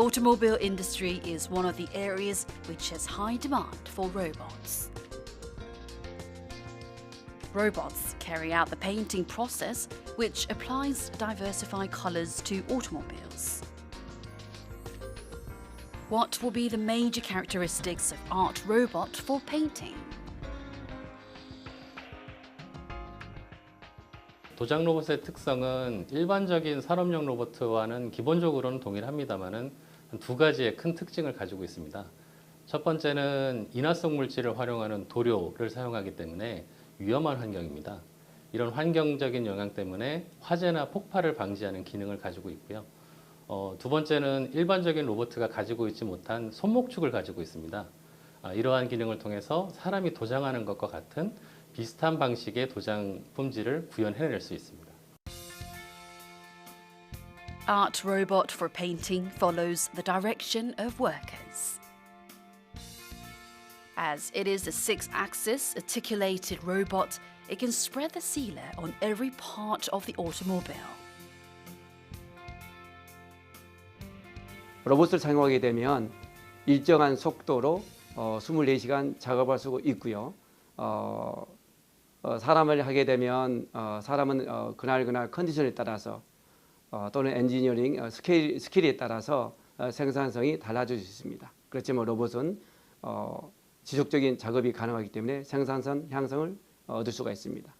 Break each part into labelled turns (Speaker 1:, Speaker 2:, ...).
Speaker 1: automobile industry is one of the areas which has high demand for robots. Robots carry out the painting process, which applies diversified colors to automobiles. What will be the major characteristics of art robot for painting?
Speaker 2: 도장 로봇의 특성은 일반적인 산업용 로봇와는 기본적으로는 동일합니다만은 두 가지의 큰 특징을 가지고 있습니다. 첫 번째는 인화성 물질을 활용하는 도료를 사용하기 때문에 위험한 환경입니다. 이런 환경적인 영향 때문에 화재나 폭발을 방지하는 기능을 가지고 있고요. 어, 두 번째는 일반적인 로봇가 가지고 있지 못한 손목축을 가지고 있습니다. 아, 이러한 기능을 통해서 사람이 도장하는 것과 같은 비슷한 방식의 도장 품질을 구현해낼 수 있습니다.
Speaker 1: Art robot for painting follows the direction of workers. As it is a six axis articulated robot, it can spread the sealer on every part of the automobile.
Speaker 3: 로봇을 사용하게 되면 일정한 속도로 어, 24시간 작업할 수 있고요. 어, 어, 사람을 하게 되면 어, 사람은 어, 그날 그날 컨디션에 따라서 어, 또는 엔지니어링 어, 스케일, 스킬에 따라서 어, 생산성이 달라질 수 있습니다. 그렇지만 로봇은 어, 지속적인 작업이 가능하기 때문에 생산성 향상을 얻을 수가 있습니다.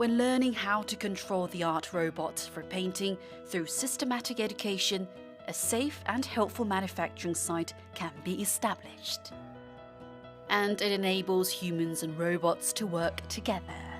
Speaker 1: When learning how to control the art robot for painting through systematic education, a safe and helpful manufacturing site can be established. And it enables humans and robots to work together.